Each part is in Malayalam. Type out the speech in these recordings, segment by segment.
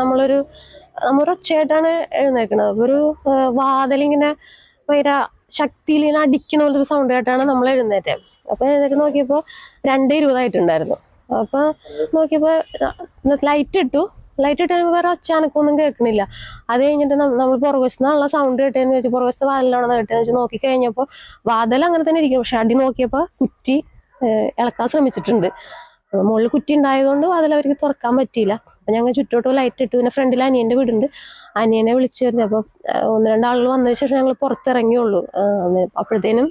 നമ്മളൊരു നമ്മളൊരു ഒച്ചയായിട്ടാണ് എഴുന്നേക്കുന്നത് അപ്പൊ ഒരു വാതിലിങ്ങനെ ഭയങ്കര ശക്തിയിൽ ഇങ്ങനെ അടിക്കുന്ന പോലത്തെ സൗണ്ട് കേട്ടാണ് നമ്മൾ എഴുന്നേറ്റത് അപ്പൊ എഴുന്നേറ്റ് നോക്കിയപ്പോ രണ്ട് ഇരുപതായിട്ടുണ്ടായിരുന്നു. അപ്പോൾ നോക്കിയപ്പോൾ ലൈറ്റ് ഇട്ടു. ലൈറ്റ് ഇട്ട് വേറെ ഒച്ചാനക്കൊന്നും കേൾക്കണില്ല. അത് കഴിഞ്ഞിട്ട് നമ്മൾ പുറകുവശത്ത് നിന്നുള്ള സൗണ്ട് കേട്ടതെന്ന് വെച്ചാൽ പുറകുവശത്ത് വാതിലാണെന്ന് കേട്ടതെന്ന് വെച്ചാൽ നോക്കി കഴിഞ്ഞപ്പോൾ വാതിൽ അങ്ങനെ തന്നെ ഇരിക്കും. പക്ഷെ അടി നോക്കിയപ്പോൾ കുറ്റി ഇളക്കാൻ ശ്രമിച്ചിട്ടുണ്ട്. മുകളിൽ കുറ്റി ഉണ്ടായതുകൊണ്ട് അതിൽ അവർക്ക് തുറക്കാൻ പറ്റിയില്ല. അപ്പൊ ഞങ്ങൾ ചുറ്റോട്ട് ലൈറ്റ് ഇട്ടു. പിന്നെ ഫ്രണ്ടിൽ അനിയന്റെ വീടുണ്ട്. അനിയനെ വിളിച്ചു വരുന്നത് അപ്പൊ ഒന്ന് രണ്ടാളുകൾ വന്നതിന് ശേഷം ഞങ്ങൾ പുറത്തിറങ്ങിയുള്ളൂ. അപ്പോഴത്തേനും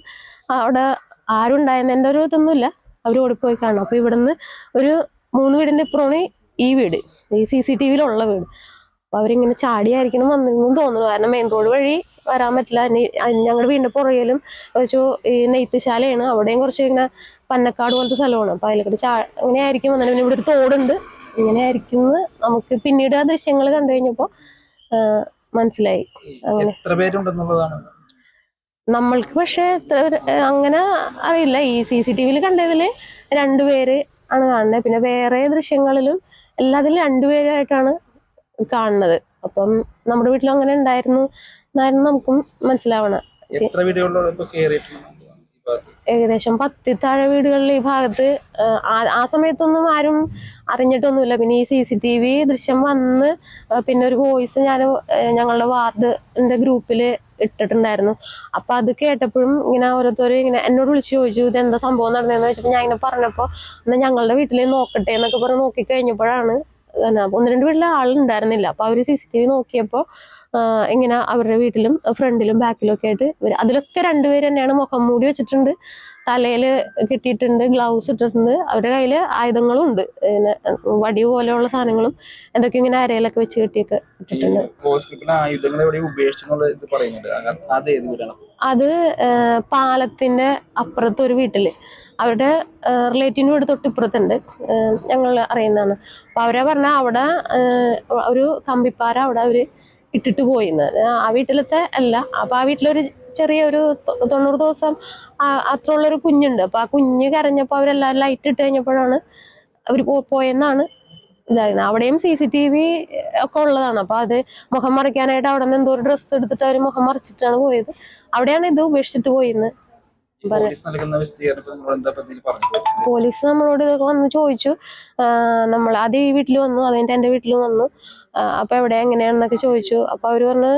അവിടെ ആരും ഉണ്ടായെന്നതിന്റെ ഒരു ഇതൊന്നുമില്ല. അവർ ഓടിപ്പോയി കാണും. അപ്പൊ ഇവിടുന്ന് ഒരു മൂന്ന് വീടിന്റെ ഇപ്പുറമാണ് ഈ വീട്. ഈ സി സി ടി വിയിലുള്ള വീട്. അപ്പൊ അവരിങ്ങനെ ചാടിയായിരിക്കണം വന്നെന്നും തോന്നുന്നു. കാരണം മെയിൻ റോഡ് വഴി വരാൻ പറ്റില്ല. ഞങ്ങളുടെ വീണ്ടും പുറകിലും കുറച്ചു ഈ നെയ്ത്തുശാലയാണ്. അവിടെയും കുറച്ച് ഇങ്ങനെ പന്നക്കാട് പോലത്തെ സ്ഥലമാണ്. അപ്പൊ അതിലേക്കൂടെ ചാ അങ്ങനെ ആയിരിക്കും വന്നത് പിന്നെ ഇവിടെ ഒരു തോടുണ്ട്. ഇങ്ങനെ ആയിരിക്കും നമുക്ക് പിന്നീട് ആ ദൃശ്യങ്ങൾ കണ്ടു കഴിഞ്ഞപ്പോ മനസ്സിലായി. അങ്ങനെ. എത്ര പേരുണ്ടെന്നുള്ളതാണ്? നമ്മൾക്ക് പക്ഷെ എത്ര പേര്- അങ്ങനെ അറിയില്ല. ഈ സി സി ടി വിയിൽ കണ്ടതിൽ രണ്ടുപേര് ആണ് കാണുന്നത്. പിന്നെ വേറെ ദൃശ്യങ്ങളിലും എല്ലാത്തിലും രണ്ടുപേരായിട്ടാണ് കാണുന്നത്. അപ്പം നമ്മുടെ വീട്ടിലും അങ്ങനെ ഉണ്ടായിരുന്നു എന്നായിരുന്നു നമുക്കും മനസ്സിലാവണം എത്ര ഇപ്പൊ കയറിയിട്ടുണ്ട് ഈ ഭാഗത്ത് ഏകദേശം പത്തി താഴെ വീടുകളിൽ ഈ ഭാഗത്ത് ആ, സമയത്തൊന്നും ആരും അറിഞ്ഞിട്ടൊന്നുമില്ല. പിന്നെ ഈ സി സി ടി വി ദൃശ്യം വന്ന് പിന്നെ ഒരു വോയിസ് ഞാൻ ഞങ്ങളുടെ വാർഡിന്റെ ഗ്രൂപ്പിൽ ഇട്ടിട്ടുണ്ടായിരുന്നു. അപ്പൊ അത് കേട്ടപ്പോഴും ഇങ്ങനെ ഓരോരുത്തർ ഇങ്ങനെ എന്നോട് വിളിച്ചു ചോദിച്ചു ഇത് എന്താ സംഭവം നടന്നതെന്ന്? വെച്ചപ്പോൾ ഞാൻ ഇങ്ങനെ പറഞ്ഞപ്പോൾ എന്നാ ഞങ്ങളുടെ വീട്ടിൽ നോക്കട്ടെ എന്നൊക്കെ പറഞ്ഞ് നോക്കി കഴിഞ്ഞപ്പോഴാണ് പിന്നെ ഒന്ന് രണ്ട് വീട്ടിൽ ആളുണ്ടായിരുന്നില്ല. അപ്പോൾ അവർ സി സി ടി വി നോക്കിയപ്പോൾ ഇങ്ങനെ അവരുടെ വീട്ടിലും ഫ്രണ്ടിലും ബാക്കിലും ഒക്കെ ആയിട്ട് അതിലൊക്കെ രണ്ടുപേര് തന്നെയാണ് മുഖം മൂടി വെച്ചിട്ടുണ്ട്. തലയിൽ കെട്ടിയിട്ടുണ്ട് ഗ്ലൗസ് ഇട്ടിട്ടുണ്ട്. അവരുടെ കയ്യിൽ ആയുധങ്ങളും ഉണ്ട് പിന്നെ വടി പോലെയുള്ള സാധനങ്ങളും എന്തൊക്കെ ഇങ്ങനെ അരയിലൊക്കെ വെച്ച് കെട്ടിയൊക്കെ ഇട്ടിട്ടുണ്ട്. അത് പാലത്തിന്റെ അപ്പുറത്ത് ഒരു വീട്ടിൽ. അവരുടെ റിലേറ്റീവിന്റെ വീട് തൊട്ടിപ്പുറത്തുണ്ട്. ഞങ്ങൾ അറിയുന്നതാണ്. അപ്പൊ അവരെ പറഞ്ഞ അവിടെ ഒരു കമ്പിപ്പാര അവിടെ അവർ ഇട്ടിട്ട് പോയിന്ന്. ആ വീട്ടിലത്തെ അല്ല. അപ്പൊ ആ വീട്ടിലൊരു ചെറിയൊരു തൊണ്ണൂറ് ദിവസം അത്രയുള്ളൊരു കുഞ്ഞുണ്ട്. അപ്പൊ ആ കുഞ്ഞ് കരഞ്ഞപ്പോ അവരെല്ലാവരും ലൈറ്റ് ഇട്ട് കഴിഞ്ഞപ്പോഴാണ് അവർ പോയെന്നാണ് ഇതായിരുന്നു അവിടെയും സി സി ടി വി ഒക്കെ ഉള്ളതാണ്. അപ്പൊ അത് മുഖം മറയ്ക്കാനായിട്ട് അവിടെ നിന്ന് എന്തോ ഒരു ഡ്രസ്സ് എടുത്തിട്ട് അവർ മുഖം മറിച്ചിട്ടാണ് പോയത്. അവിടെയാണ് ഇത് ഉപേക്ഷിച്ചിട്ട് പോയിന്ന്. പോലീസ് നമ്മളോട് ഇതൊക്കെ വന്ന് ചോദിച്ചു. നമ്മൾ ആദ്യം ഈ വീട്ടിൽ വന്നു അത് കഴിഞ്ഞിട്ട് എന്റെ വീട്ടിൽ വന്നു. അപ്പൊ എവിടെ എങ്ങനെയാണെന്നൊക്കെ ചോദിച്ചു. അപ്പൊ അവർ പറഞ്ഞു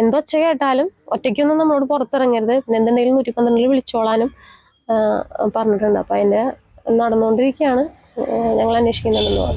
എന്തൊച്ച കേട്ടാലും ഒറ്റയ്ക്കൊന്നും നമ്മളോട് പുറത്തിറങ്ങരുത്. പിന്നെ എന്തുണ്ടെങ്കിലും നൂറ്റി പന്ത്രണ്ടിൽ വിളിച്ചോളാനും പറഞ്ഞിട്ടുണ്ട്. അപ്പൊ അതിന്റെ നടന്നുകൊണ്ടിരിക്കുകയാണ്. ഞങ്ങൾ അന്വേഷിക്കുന്നുണ്ടെന്ന് പറഞ്ഞു.